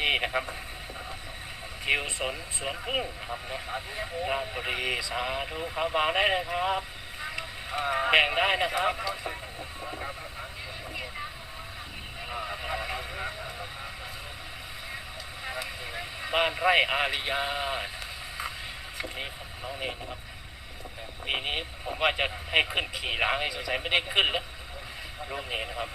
ที่นะครับ คิวสนสวนพึ่งครับนะราชบุรีสาธุครับวางได้เลยครับแบ่งได้นะครับบ้านไร่อาริยา นี่ครับน้องเนนนะครับปีนี้ผมว่าจะให้ขึ้นขี่ล้างให้สงสัยไม่ได้ขึ้นแล้วลูกเนนนะครับ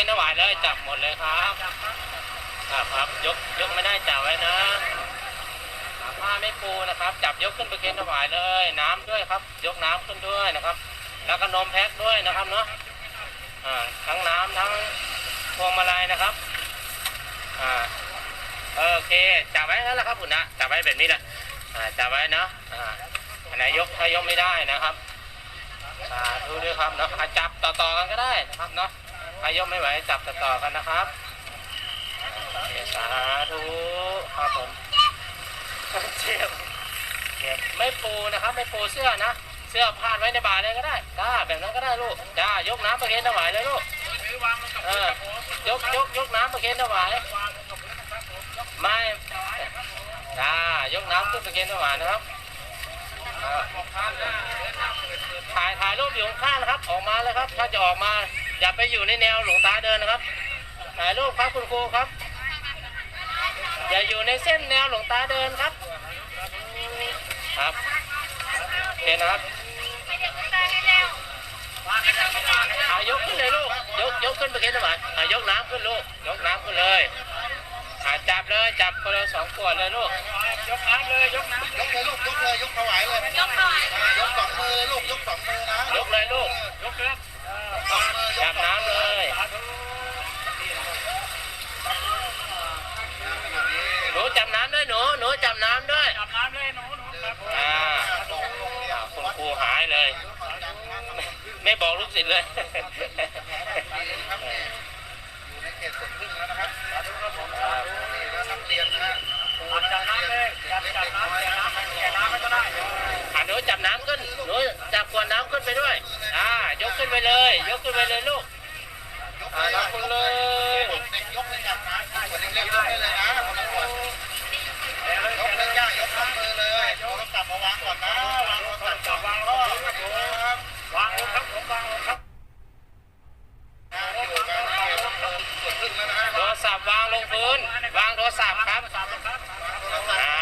อ๊นถวายเลยจับหมดเลยครับครับครับยกยกไม่ได้จับไว้นะผ้าไม่ปูนะครับ จับยกขึ้นไประเคนถวายเลย น้ำด้วยครับ ยกน้ำขึ้นด้วยนะครับ แล้วก็นมแพ็คด้วยนะครับเนาะอ่าทั้งน้ำทั้งพวงมาลัยนะครับอ่าโอเคจับไว้แล้วละครับคุณนะจับไว้แบบนี้แหละจับไว้เนาะอันไหนยกถ้ายกไม่ได้นะครับสาธุด้วยครับเนาะจับต่อๆกันก็ได้นะครับเนาะ ใครยกไม่ไหวจับต่อกันนะครับสาธุครับผมเจ็บเจ็บไม่ปูนะครับ ไม่ปูเสื้อนะ เสื้อพาดไว้ในบ่าเลยก็ได้จ้าแบบนั้นก็ได้ลูกจ้ายกน้ำประเคนถวายเลยลูกเออยกยกยกน้ำประเคนถวายไม่จ้ายกน้ำขึ้นประเคนถวายนะครับถ่ายถ่ายรูปอยู่ข้างนะครับ ออกมาเลยครับ ถ้าจะออกมา อย่าไปอยู่ในแนวหลวงตาเดินนะครับถ่ายรูปครับคุณครูครับ อย่าอยู่ในเส้นแนวหลวงตาเดินครับ ครับโอเคนะครับอายกขึ้นเลยลูก ยกยกขึ้นไปเก็ตหน่อยอายกน้ำขึ้นลูก ยกน้ำขึ้นเลยอาจับเลยจับคนละสองขวดเลยลูก ยกน้ำเลยยกน้ำยกเลยลูกยกเลยยกถวายเลย ยกหน่อยอ่ายกสองมือลูกยกสองมือนะ ยกเลยลูก ยกเลย องมือยจักบน้ำเลยหนูจับน้ำด้วยหนูหนูจับน้ำด้วยจับน้ำเลยหนูหนูครับอ่าคุณครูหายเลยไม่ไม่บอกลูกศิษย์เลยอยู่ในเขตสวนพึ่งแล้วนะครับสาธุครับผมสาธุนี่แล้วนักเรียนนะฮะ จับน้ำเลยจับน้ำไม่ก็ได้อ่าหนูจับน้ำขึ้นหนูจับขวดน้ำขึ้นไปด้วย อ่า ยกขึ้นไปเลย ยกขึ้นไปเลยลูกยกอ่าลยยกขึ้นเลยเด็กยกเลยจับนะขวดเล็กๆยกได้เลยนะคนละขวดยกเลยจ้ายกสองมือเลยโทรศัพท์มาวางก่อนนะวางโทรศัพท์ก่อนวางล่อครับผมครับ วางลงครับผมวางลงครับ อยู่กันเขตสวนพึ่งแล้วนะฮะ โทรศัพท์วางลงพื้น วางโทรศัพท์ครับ จับลงครับ โทรศัพท์ อ่า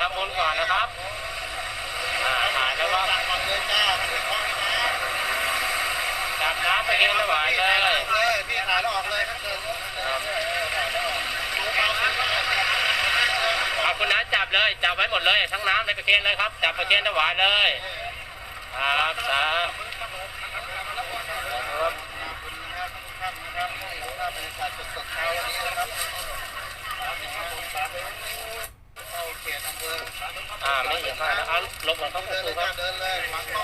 ทำบุญก่อนนะครับ อ่าถ่ายแล้วว่า สั่งก่อนเลยจ้าไม่ได้เคาะนะ จับน้ำไปเกณฑ์ถวายเลยเลยพี่ถ่ายแล้วออกเลยถ้าเกินเอาคุณน้าจับเลย จับไว้หมดเลย ทั้งน้ำในประเคนเลยครับ จับประเคนถวายเลย ครับสาธุครับอ่าไม่เห็นมากนะเอาลบก่อนครับคุณครูครับเดินเลยวางกล้อ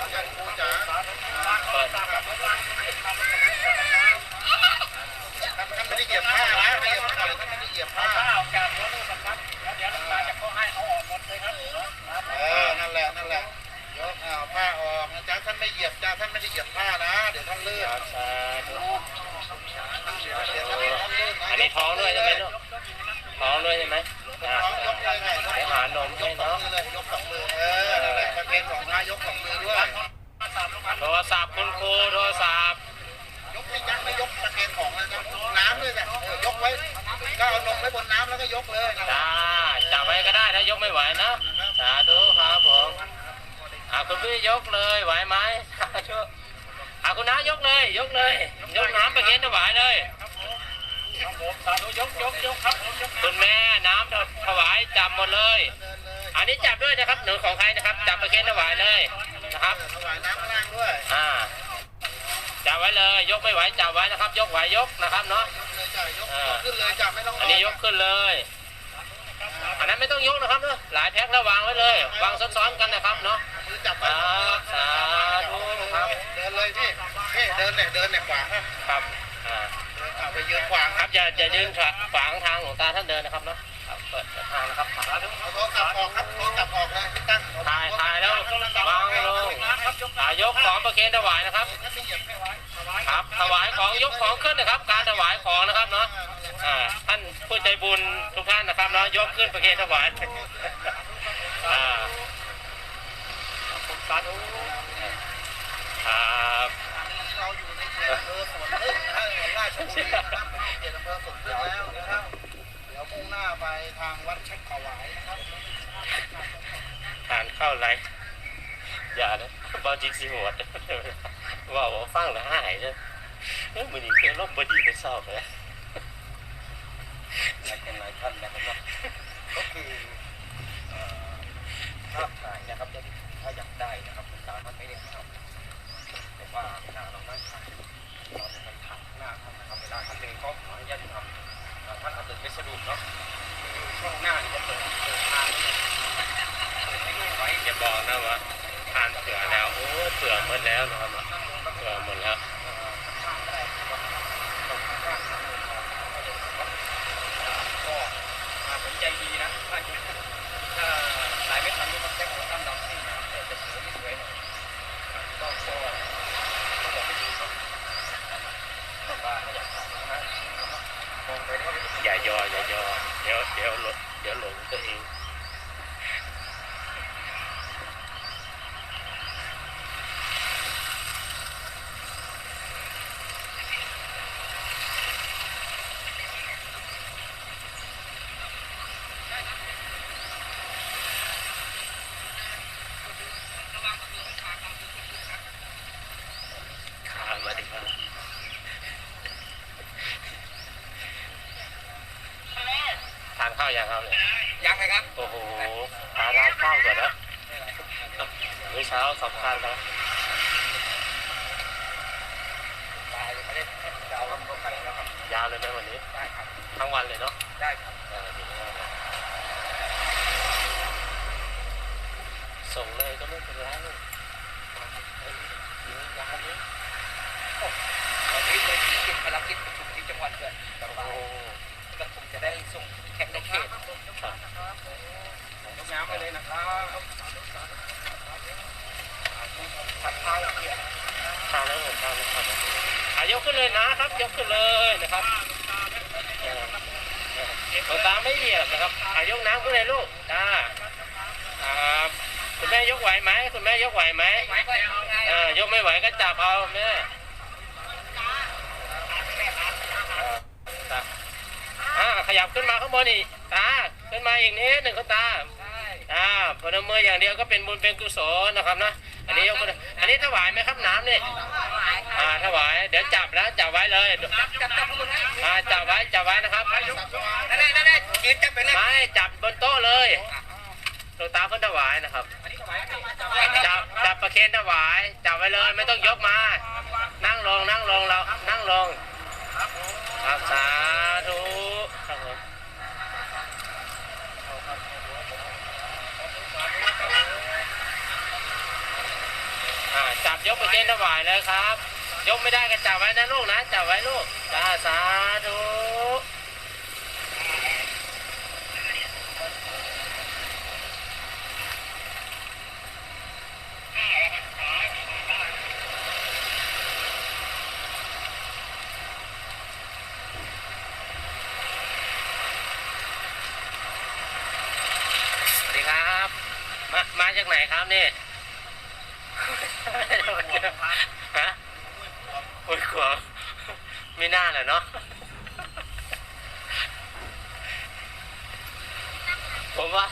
งกันครูจ๋ ยียบจ้าท่านไม่ได้เหยียบผ้านะ เดี๋ยวท่านลื่นครับสาธุเลื่นท่านอันนี้ท้องด้วยใช่ไหมลูกท้องด้วยใช่ไหมอ่าท้องยกเลยไงเดี๋ยวหานมยให้กสองยกสองมือเออนั่นแหละประเคนสองท่ายกสองมือด้วยโทรศัพท์คุณครูโทรศัพท์ยกไม่ยักไม่ยกตะเกียงของเลยนะน้ำด้วยนะเออยกไว้ก็เอานมไว้บนน้ำแล้วก็ยกเลยนะจ้าจับไว้ก็ได้ถ้ายกไม่ไหวนะสาธุาคุณพี่ยกเลยไหวไหมสาธุอ่าคุณน้ายกเลย ยกเลย ยกน้ำไปเกณฑ์ถวายเลยสาธุยกยกยกครับคุณแม่น้ำถวายจับหมดเลย อันนี้จับด้วยนะครับหนูของใครนะครับ จับไปเกณฑ์ถวายเลยนะครับถวายน้ำข้างล่างด้วยอ่าจับไว้เลย ยกไม่ไหวจับไว้นะครับ ยกไหวยกนะครับเนาะขึ้นเลยจ้ะไม่ต้องอันนี้ยกขึ้นเลยอันนั้นไม่ต้องยกนะครับเนาะหลายแพ็คแล้ววางไว้เลยวางซ้อนๆกันนะครับเนาะ มือจับไว้ครับสาธุครับ เดินเลยพี่พี่เดินเนี่ยเดินเนี่ยขวางฮะครับอ่าเดินเอาไปยืนขวางคครัรับบอย่าอย่ายืนขวางทางหลวงตาท่านเดินนะครับเนาะครับเปิดทางนะครับเอาโทรศัพท์ออกครับโทรศัพท์ออกเลยพี่ตั้งถ่ายถ่ายแล้ววยกของประเคนถวายนะครับ ถ้าไม่เหยียบไม่ไว้ถวายครับถวายของยกของขึ้นนะครับ การถวายของนะครับเนาะอ่าท่านผู้ใจบุญทุกท่านนะครับเนาะยกขึ้นประเคนถวายอ่า สาธุครับเราอยู่ในเขตอำเภอสวนพึ่งนะราชบุรีนะครับเขตอำเภอสวนพึ่งแล้วนะครับเดี๋ยวมุ่งหน้าไปทางวัดชักขวายนะครับทานข้าวไรอย่านะบอลจิกสิหมดว่าว่าฟังแล้วหายเลยเอ้ยมันนี่เคือร่มบดีไปเศร้าเลยหลายคนหลายท่านนะครับก็คือเอ่อภาพถ่ายนะครับ ไม่ได้ทำแต่ว่าเวลาเรานั่งถ่ายเราจะไปถ่ายข้างหน้าท่านนะครับเวลาท่านเองก็ขออนุญาตทำท่านอาจจะไม่สะดวกเนาะช่วงหน้าจะเปิดเปิดทางเปิดให้ด้วยไว้อย่าบอกนะว่าทานเสือแล้วโอ้เผื่อหมดแล้วนะครับเนาะเผื่อหมดแล้ว เอ่อข้างๆก็ได้ครับตรงข้างๆทางเดินออกก็จะก็อ่าผมใจดีนะถ้าจะถ้าสายไม่ทันก็มันแจ็คของตั้มดำซิ่งนะครับแต่จะสวยไม่สวยหน่อยครับก็ก็ก็บอกไม่ดีครับแต่ว่าถ้าอยากทำนะมองไปแล้วก็ อย่ายออย่ายอเดี๋ยวเดี๋ยวหลงเดี๋ยวหลงตัวเอง ขามาดิครับทานข้าว ยังครับเนี่ยยังไงครับโอ้โหหาทานข้าวก่อนนะมื้อเช้าสำคัญนะตายไม่ได้ดาวก็ไปแล้วครับยาวเลยไหมวันนี้ได้ครับทั้งวันเลยเนาะได้ครับเออดีมากเลยส่งเลยก็ไม่เป็นไรเอ้ยยาวนี้ตอนนี้เลยติดภารกิจประชุมที่จังหวัดเกิดโอ้โห ก็คงจะได้ส่งแข่งในเขตครับยกน้ำไปเลยนะครับผัดข้าวเกียทานแล้วผมทานแล้วครับอายกขึ้นเลยนะครับ ยกขึ้นเลยนะครับเออเออหลวตาไม่เหยียบนะครับอายกน้ำขึ้นเลยลูกอ่าครับคุณแม่ยกไหวไหมคุณแม่ยกไหวไหมไหวก็เอายกไม่ไหวก็จับเอาแม่เออตาอ่าข ยับขึ้นมาข้างบนอีกตาขึ้นมาอีกนิดหนึ่งก็ตาใช่อ่าพนมมืออย่างเดียวก็เป็นบุญเป็นกุศลนะครับนะอันนี้ยกมืออันนี้ถวายไหมครับน้ำนี่อ่าถวายเดี๋ยวจับนะจับไว้เลยจับจับจับคนให้อ่าจับไว้จับไว้นะครับนั่นได้นั่นได้เอ็นจับไปเลยไม่จับบนโต๊ะเลยหลวงตาเพิ่นถวายนะครับอันนี้ถวายจับจับประเคนถวายจับไว้เลยไม่ต้องยกมา นั่งลงนั่งลงเรานั่งลงครับสาธุครับผม อ่าจับยกประเคนถวายเลยครับ ยกไม่ได้ก็จับไว้นะลูกนะ จับไว้ลูกจ้าสาธุสวัสดีครับ มามาจากไหนครับนี่ฮะอุ้ยขวบไม่น่าเหลยเนาะผมว่า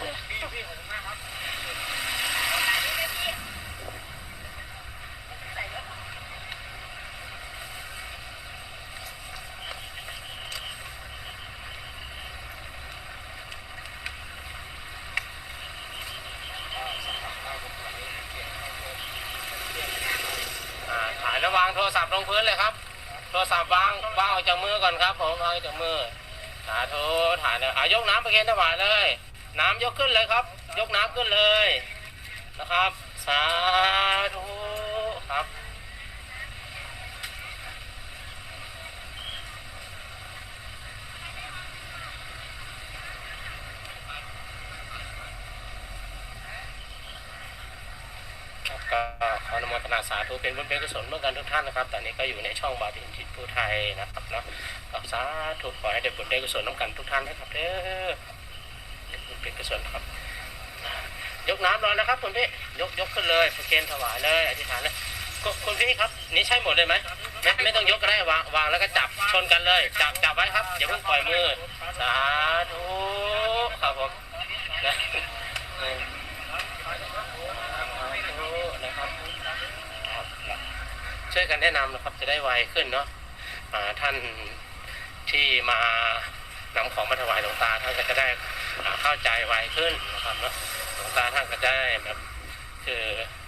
อ่าถ่ายแล้ววางโทรศัพท์ลงพื้นเลยครับ โทรศัพท์วางวางออกจากมือก่อนครับผมวางออกจากมือสาธุถ่ายเลยอะยกน้ำไปเคนถวายเลย น้ำยกขึ้นเลยครับ ยกน้ำขึ้นเลยนะครับ สาธุครับก็ขอ อนุโมทนาสาธุเป็นบุญเป็นกุศลเมื่อกันทุกท่านนะครับ ตอนนี้ก็อยู่ในช่องบาตินทิศผู้ไทยนะครับเนาะก็สาธุขอให้ได้บุญได้กุศลน้ำกันทุกท่านนะครับเด้อบุญเป็นกุศลครับ ยกน้ำรอนะครับคุณพี่ยกยกขึ้นเลยประเคนถวายเลยอธิษฐานเลยคุณพี่ครับนี่ใช่หมดเลยไหมไม่ไม่ต้องยกก็ได้วางวางแล้วก็จับชนกันเลย จับจับไว้ครับอย่าเพิ่งปล่อยมือสาธุครับผมนะเออสาธุนะครับครับ ช่วยกันแนะนำนะครับจะได้ไวขึ้นเนาะท่านที่มานำของมาถวายหลวงตาท่านก็จะได้เข้าใจไวขึ้นนะครับเนาะหลวงตาท่านก็จะได้แบบคือ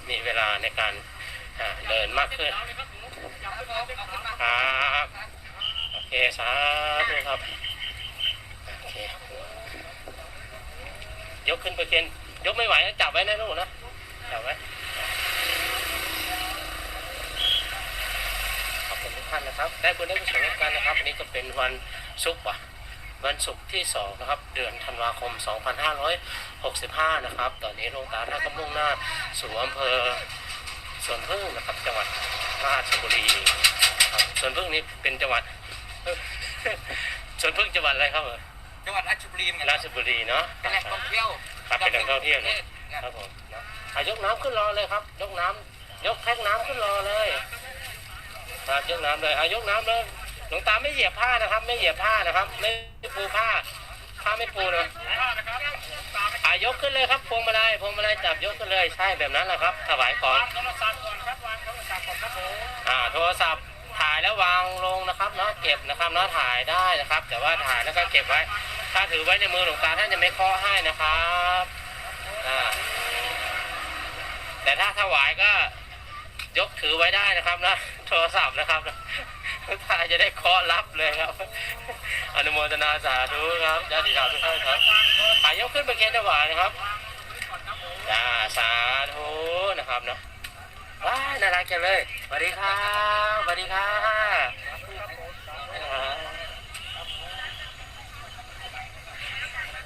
มีเวลาในการเดินมากขึ้นครับโอเคสาธุครับโอเคยกขึ้นไปเกณฑ์ยกไม่ไหวจับไว้นะลูกนะจับไว้ ขอบคุณทุกท่านนะครับ ได้บุญได้กุศลร่วมกันนะครับวันนี้ก็เป็นวันศุกร์ว่ะวันศุกร์ที่สองนะครับเดือนธันวาคม 2565 นะครับ ตอนนี้หลวงตาท่านก็มุ่งหน้าสู่อำเภอสวนพึ่งนะครับ จังหวัดราชบุรีครับสวนพึ่งนี้เป็นจังหวัดสวนพึ่งจังหวัดอะไรครับเอ่ยจังหวัดราชบุรีเหมือนกันราชบุรีเนาะเป็นแหล่งท่องเที่ยวครับเป็นแหล่งท่องเที่ยวนะครับผมนะอะยกน้ำขึ้นรอเลยครับ ยกน้ำยกแพ็กน้ำขึ้นรอเลย ครับยกน้ำเลยอะยกน้ำเลยหลวงตาไม่เหยียบผ้านะครับ ไม่เหยียบผ้านะครับ ไม่ปูผ้า ผ้าไม่ปูนะอายกขึ้นเลยครับ พวงมาลัยพวงมาลัยจับยกขึ้นเลยใช่แบบนั้นแหละครับ ถวายของโทรศัพท์ก่อนครับวางโทรศัพท์ก่อนครับผมอ่าโทรศัพท์ถ่ายแล้ววางลงนะครับเนาะเก็บนะครับเนาะถ่ายได้นะครับ แต่ว่าถ่ายแล้วก็เก็บไว้ ถ้าถือไว้ในมือหลวงตาท่านจะไม่เคาะให้นะครับอ่าแต่ถ้าถวายก็ ยกถือไว้ได้นะครับนะโทรศัพท์นะครับถ้าจะได้เคาะรับเลยครับ อนุโมทนาสาธุครับญาติธรรมทุกท่านครับอายกขึ้นไปเคนถวายนะครับจ้าสาธุนะครับเนาะว้าน่ารักจังเลยสวัสดีครับสวัสดีครับ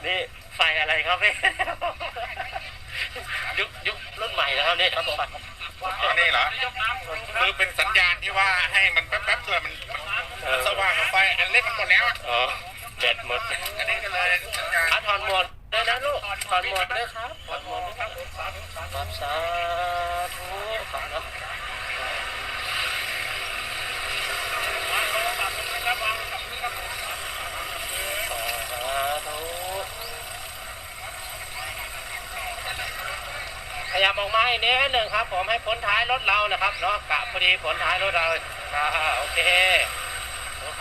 นี่ไฟอะไรครับพี่ยุคยุครุ่นใหม่นะครับนี่ครับผม อ๋อนี่เหรอคือเป็นสัญญาณที่ว่าให้มันแป๊บๆเพื่อมันมันสว่างกับไฟอันเล็กมันหมดแล้วอะอ๋อแบตหมดอันนี้ก็เลยสัญญาณอะถอนหมดเลยนะลูกถอนหมดเลยครับถอนหมดเลยครับครับสาธุครับเนาะ สาธุขยั บออกมาอีกนิดหนึ่งครับผมให้ผลท้ายรถเรานะครับเนาะกะพอดีผลท้ายรถเราอ่าโอเค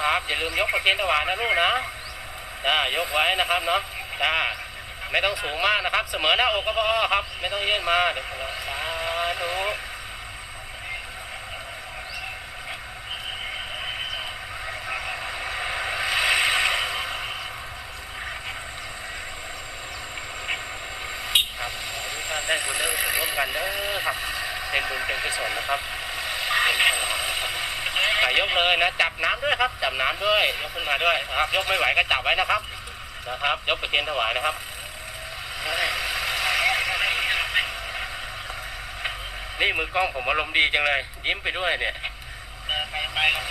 ครับอย่าลืมยกประเคนถวายนะลูกนะจ้ายกไว้นะครับเนาะจ้าไม่ต้องสูงมากนะครับ เสมอหน้าอกก็พอครับ ไม่ต้องยื่นมาเดี๋ยว เป็นบุญเป็นกุศลนะครับเป็นพลังนะะยกเลยนะ จับน้ำด้วยครับ จับน้ำด้วย ยกขึ้นมาด้วยครับ ยกไม่ไหวก็จับไว้นะครับ นะครับ ยกไปเทียนถวายนะครับ นี่มือกล้องผมอารมณ์ดีจังเลย ยิ้มไปด้วยเนี่ย ไปไปเรับ